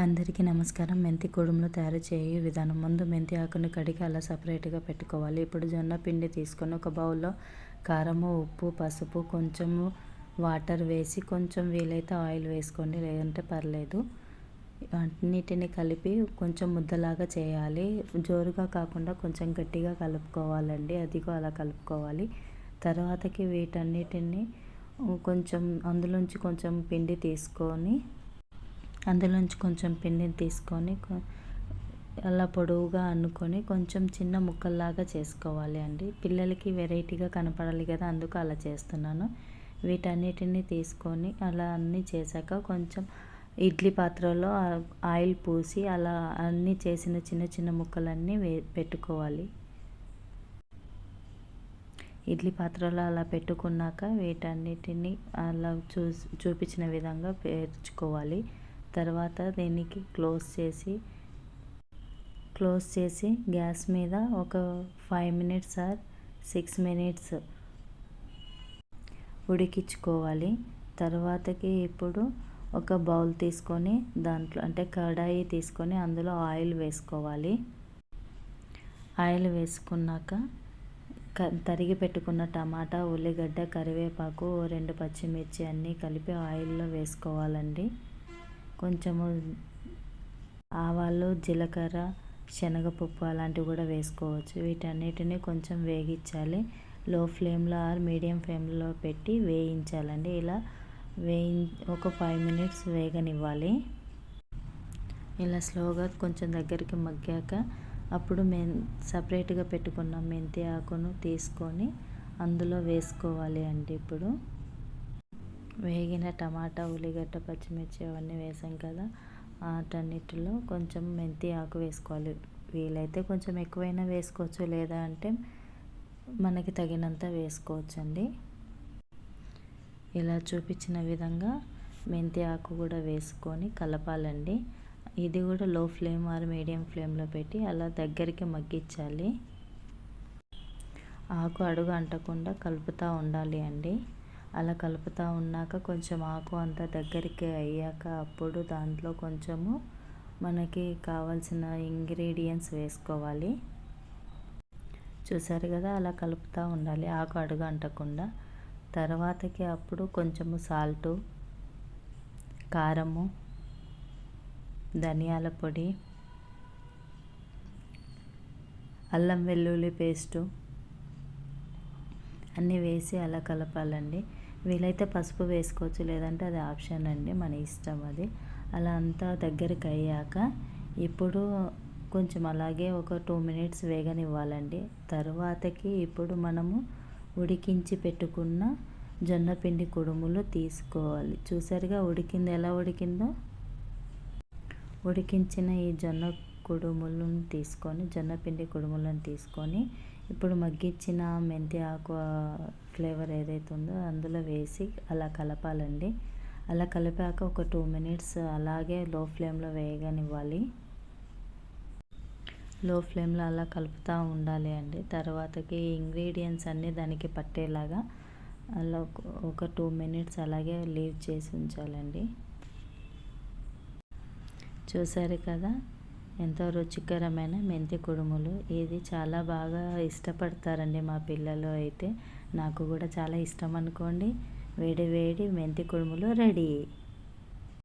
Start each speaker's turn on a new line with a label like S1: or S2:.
S1: అందరికీ నమస్కారం. మెంతి కుడుములు తయారు చేయే విధానం. ముందు మెంతి ఆకును కడిగి అలా సపరేట్గా పెట్టుకోవాలి. ఇప్పుడు జొన్న పిండి తీసుకొని ఒక బౌల్లో కారము ఉప్పు పసుపు కొంచెము వాటర్ వేసి కొంచెం వీలైతే ఆయిల్ వేసుకోండి. లేదంటే పర్లేదు. అన్నిటిని కలిపి కొంచెం ముద్దలాగా చేయాలి. జోరుగా కాకుండా కొంచెం గట్టిగా కలుపుకోవాలండి. అదిగో అలా కలుపుకోవాలి. తర్వాతకి వీటన్నిటిని కొంచెం అందులోంచి కొంచెం పిండి తీసుకొని అందులోంచి కొంచెం పిండిని తీసుకొని అలా పొడవుగా అన్నుకొని కొంచెం చిన్న ముక్కల్లాగా చేసుకోవాలి అండి. పిల్లలకి వెరైటీగా కనపడాలి కదా అందుకు అలా చేస్తున్నాను. వీటన్నిటిని తీసుకొని అలా అన్నీ చేశాక కొంచెం ఇడ్లీ పాత్రలో ఆయిల్ పూసి అలా అన్నీ చేసిన చిన్న చిన్న ముక్కలన్నీ వే పెట్టుకోవాలి. ఇడ్లీ పాత్రలో అలా పెట్టుకున్నాక వీటన్నిటిని అలా చూ చూపించిన విధంగా పేర్చుకోవాలి. తర్వాత దీనికి క్లోజ్ చేసి క్లోజ్ చేసి గ్యాస్ మీద ఒక five minutes or six minutes ఉడికించుకోవాలి. తర్వాతకి ఇప్పుడు ఒక బౌల్ తీసుకొని దాంట్లో అంటే కడాయి తీసుకొని అందులో ఆయిల్ వేసుకోవాలి. ఆయిల్ వేసుకున్నాక తరిగి పెట్టుకున్న టమాటా ఉల్లిగడ్డ కరివేపాకు రెండు పచ్చిమిర్చి అన్నీ కలిపి ఆయిల్లో వేసుకోవాలండి. కొంచెము ఆవాలు జీలకర్ర శనగపప్పు అలాంటివి కూడా వేసుకోవచ్చు. వీటన్నిటిని కొంచెం వేగించాలి. లో ఫ్లేమ్లో ఆర్ మీడియం ఫ్లేమ్లో పెట్టి వేయించాలండి. ఇలా వేయి ఒక ఫైవ్ మినిట్స్ వేగనివ్వాలి. ఇలా స్లోగా కొంచెం దగ్గరికి మగ్గాక అప్పుడు మెన్ సపరేట్గా పెట్టుకున్న మెంతి ఆకును తీసుకొని అందులో వేసుకోవాలి అండి ఇప్పుడు. వేగిన టమాటా ఉల్లిగడ్డ పచ్చిమిర్చి అవన్నీ వేసాం కదా. వాటన్నిటిలో కొంచెం మెంతి ఆకు వేసుకోవాలి. వీలైతే కొంచెం ఎక్కువైనా వేసుకోవచ్చు లేదా అంటే మనకి తగినంత వేసుకోవచ్చు అండి ఇలా చూపించిన విధంగా మెంతి ఆకు కూడా వేసుకొని కలపాలండి. ఇది కూడా లో ఫ్లేమ్ ఆర్ మీడియం ఫ్లేమ్లో పెట్టి అలా దగ్గరికి మగ్గించాలి. ఆకు అడుగు అంటకుండా కలుపుతూ ఉండాలి అండి. అలా కలుపుతూ ఉన్నాక కొంచెం ఆకు అంతా దగ్గరికి అయ్యాక అప్పుడు దాంట్లో కొంచెము మనకి కావాల్సిన ఇంగ్రీడియంట్స్ వేసుకోవాలి. చూసారు కదా అలా కలుపుతూ ఉండాలి ఆకు అడుగు అంటకుండా. తర్వాతకి అప్పుడు కొంచెము సాల్టు కారము ధనియాల పొడి అల్లం వెల్లుల్లి పేస్టు అన్నీ వేసి అలా కలపాలండి. వీలైతే పసుపు వేసుకోవచ్చు లేదంటే అది ఆప్షన్ అండి మన ఇష్టం అది. అలా అంతా దగ్గరికి అయ్యాక ఇప్పుడు కొంచెం అలాగే ఒక టూ మినిట్స్ వేగనివ్వాలండి. తర్వాతకి ఇప్పుడు మనము ఉడికించి పెట్టుకున్న జొన్న పిండి కుడుములు తీసుకోవాలి. చూసారుగా ఉడికింది ఎలా ఉడికిందో? ఉడికించిన ఈ జొన్న కుడుములను తీసుకొని జొన్న పిండి కుడుములను తీసుకొని ఇప్పుడు మగ్గించిన మెంతి ఆకు ఫ్లేవర్ ఏదైతే ఉందో అందులో వేసి అలా కలపాలండి. అలా కలిపాక ఒక టూ మినిట్స్ అలాగే లో ఫ్లేమ్లో వేయగానివ్వాలి. లో ఫ్లేమ్లో అలా కలుపుతూ ఉండాలి అండి. తర్వాతకి ఇంగ్రీడియంట్స్ అన్నీ దానికి పట్టేలాగా అలా ఒక టూ మినిట్స్ అలాగే లీవ్ చేసి ఉంచాలండి. చూసారు కదా? ఎంతో రుచికరమైన మెంతి కుడుములు. ఇది చాలా బాగా ఇష్టపడతారండి మా పిల్లలు అయితే. నాకు కూడా చాలా ఇష్టం అనుకోండి. వేడి వేడి మెంతి కుడుములు రెడీ.